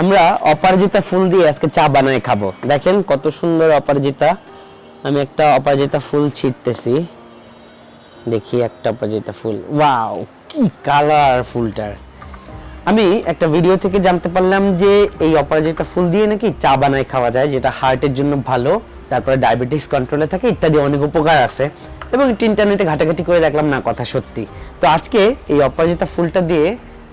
আমরা অপরাজিতা ফুল দিয়ে আজকে চা বানায় খাব। দেখেন কত সুন্দর অপরাজিতা। আমি একটা অপরাজিতা ফুল ছিটতেছি। দেখি একটা অপরাজিতা ফুল। ওয়াও, কি কালার ফুলটার। আমি একটা ভিডিও থেকে জানতে পারলাম যে এই অপরাজিতা ফুল দিয়ে নাকি চা বানায় খাওয়া যায়, যেটা হার্টের জন্য ভালো, তারপরে ডায়াবেটিস কন্ট্রোলে থাকে, ইত্যাদি অনেক উপকার আছে। এবং ইন্টারনেটে ঘাটাঘাটি করে দেখলাম না কথা সত্যি। তো আজকে এই অপরাজিতা ফুলটা দিয়ে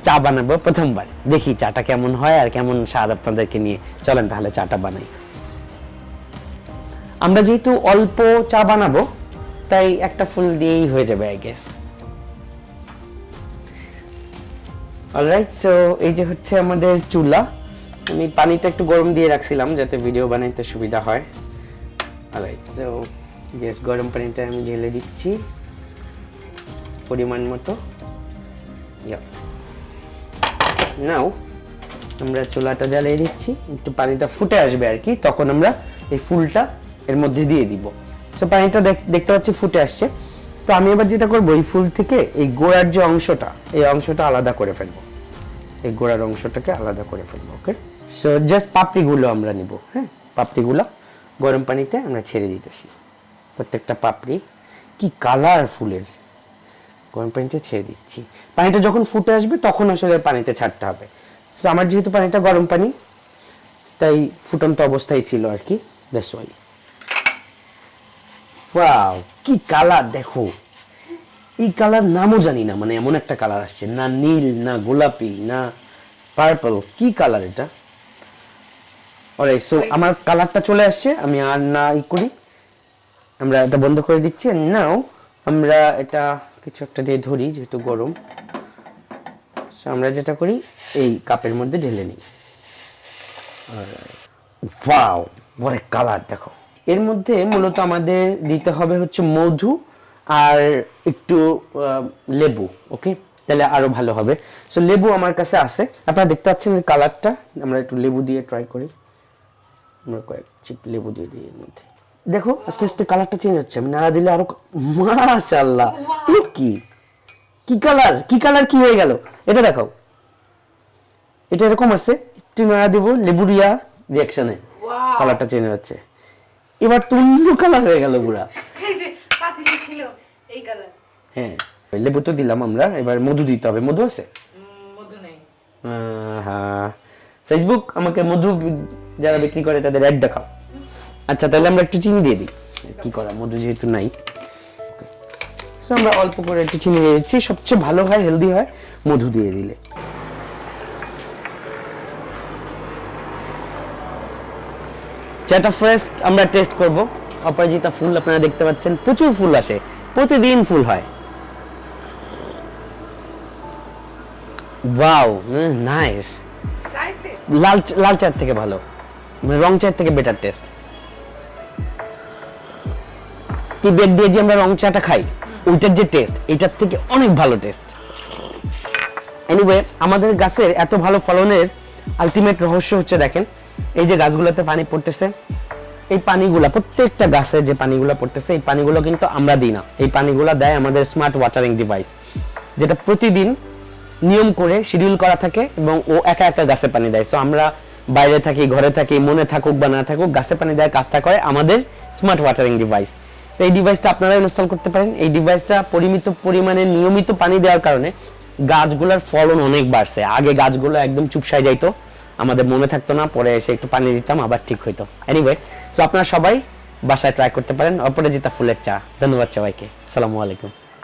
চা বানাবো প্রথমবার। দেখি চাটা কেমন হয় আর কেমন স্বাদ আপনাদেরকে নিয়ে। চলেন তাহলে চাটা বানাই। আমরা যেহেতু অল্প চা বানাবো, তাই একটা ফুল দিয়েই হয়ে যাবে আই গেস অলরাইট সো এই যে হচ্ছে আমাদের চুলা। আমি পানিটা একটু গরম দিয়ে রাখছিলাম যাতে ভিডিও বানাইতে সুবিধা হয়। অলরাইট সো জাস্ট গরম পানিটা আমি ঢেলে দিচ্ছি। পরিমাণ মতো। নাও আমরা চুলাটা জ্বালিয়ে দিচ্ছি। একটু পানিটা ফুটে আসবে আর কি, তখন আমরা এই ফুলটা এর মধ্যে দিয়ে দিব। সো পানিটা দেখ- দেখতে পাচ্ছি ফুটে আসছে। তো আমি এবার যেটা করব, এই ফুল থেকে এই গোড়ার যে অংশটা, এই অংশটা আলাদা করে ফেলব। এই গোড়ার অংশটাকে আলাদা করে ফেলব, ওকে? সো জাস্ট পাপড়িগুলো আমরা নিব হ্যাঁ? পাপড়িগুলো গরম পানিতে আমরা ছেড়ে দিতেছি। প্রত্যেকটা পাপড়ি, কি কালার ফুলের গরম পানিতে ছেড়ে দিচ্ছি। পানিটা যখন ফুটে আসবে তখন আসলে পানিতে ছাড়তে হবে। তো আমার যেহেতু পানিটা গরম পানি তাই ফুটন্ত অবস্থায় ছিল আর কি। দ্যাটস ওয়াই ওয়াও কি কালার দেখো। এই কালার নামও জানি না মানে এমন একটা কালার আসছে। না নীল না গোলাপি না পার্পল কি কালার এটা? অলরাইট সো আমার কালারটা চলে আসছে আমি আর না ই করি। আমরা এটা বন্ধ করে দিচ্ছি নাও আমরা এটা কিছু একটা দিয়ে ধরি, যেহেতু গরম। আমরা যেটা করি, এই কাপের মধ্যে ঢেলে নিই। ওয়াও বড় কালার দেখো। এর মধ্যে মূলত আমাদের দিতে হবে হচ্ছে মধু আর একটু লেবু ওকে তাহলে আরও ভালো হবে। সো লেবু আমার কাছে আছে। আপনারা দেখতে পাচ্ছেন কালারটা আমরা একটু লেবু দিয়ে ট্রাই করি। আমরা কয়েক চিপ লেবু দিয়ে দিই এর মধ্যে। দেখো আস্তে আস্তে কালারটা চেঞ্জ হচ্ছে। আমি নাড়া দিলে আরও মাশাআল্লাহ। এ কি? কি কালার কি কালার কি হয়ে গেল? এটা দেখাও। এটা এরকম আছে। একটু নাড়া দিব লেবুরিয়া রিয়াকশনে! কালারটা চেঞ্জ হচ্ছে। এবার তো অন্য কালার হয়ে গেল পুরা। এই যে পাতিলে ছিল এই কালার হ্যাঁ। লেবু তো দিলাম আমরা এবার মধু দিতে হবে। মধু আছে? মধু নেই। আহ, হ্যাঁ ফেসবুক আমাকে মধু যারা বিক্রি করে তাদের অ্যাড দেখাও। আচ্ছা তাহলে আমরা একটু চিনি দিয়ে দিই। কি করা মধু যেহেতু নাই। সো আমরা অল্প করে একটু চিনি দিয়ে দিচ্ছি। সবচেয়ে ভালো হয় হেলদি হয় মধু দিয়ে দিলে। চাটা ফার্স্ট আমরা টেস্ট করব। অপরাজিতা ফুল আপনারা দেখতে পাচ্ছেন প্রচুর ফুল আসে। প্রতিদিন ফুল হয়। ওয়াও নাইস লাল লাল চায়ের থেকে ভালো। মানে রং চায়ের থেকে বেটার টেস্ট টি ব্যাগ দিয়ে যে আমরা রং চাটা খাই, ওইটার যে টেস্ট এটার থেকে অনেক ভালো টেস্ট এনিওয়ে আমাদের গাছের এত ভালো ফলনের আলটিমেট রহস্য হচ্ছে দেখেন, এই যে গাছগুলোতে পানি পড়তেছে, এই পানিগুলা, প্রত্যেকটা গাছে যে পানিগুলো পড়তেছে, এই পানিগুলো কিন্তু আমরা দিই না। এই পানিগুলো দেয় আমাদের স্মার্ট ওয়াটারিং ডিভাইস যেটা প্রতিদিন নিয়ম করে শিডিউল করা থাকে এবং ও একা একা গাছে পানি দেয়। সো আমরা বাইরে থাকি, ঘরে থাকি, মনে থাকুক বা না থাকুক, গাছে পানি দেওয়ার কাজটা করে আমাদের স্মার্ট ওয়াটারিং ডিভাইস তো এই ডিভাইসটা আপনারা ইনস্টল করতে পারেন। এই ডিভাইসটা পরিমিত পরিমাণে নিয়মিত পানি দেওয়ার কারণে গাছগুলোর ফলন অনেক বাড়ছে। আগে গাছগুলো একদম চুপসায় যাইতো, আমাদের মনে থাকতো না, পরে এসে একটু পানি দিতাম, আবার ঠিক হইতো। এনিওয়ে সো আপনারা সবাই বাসায় ট্রাই করতে পারেন। অপরাজিতা ফুলের চা। ধন্যবাদ সবাইকে। আসসালামু আলাইকুম।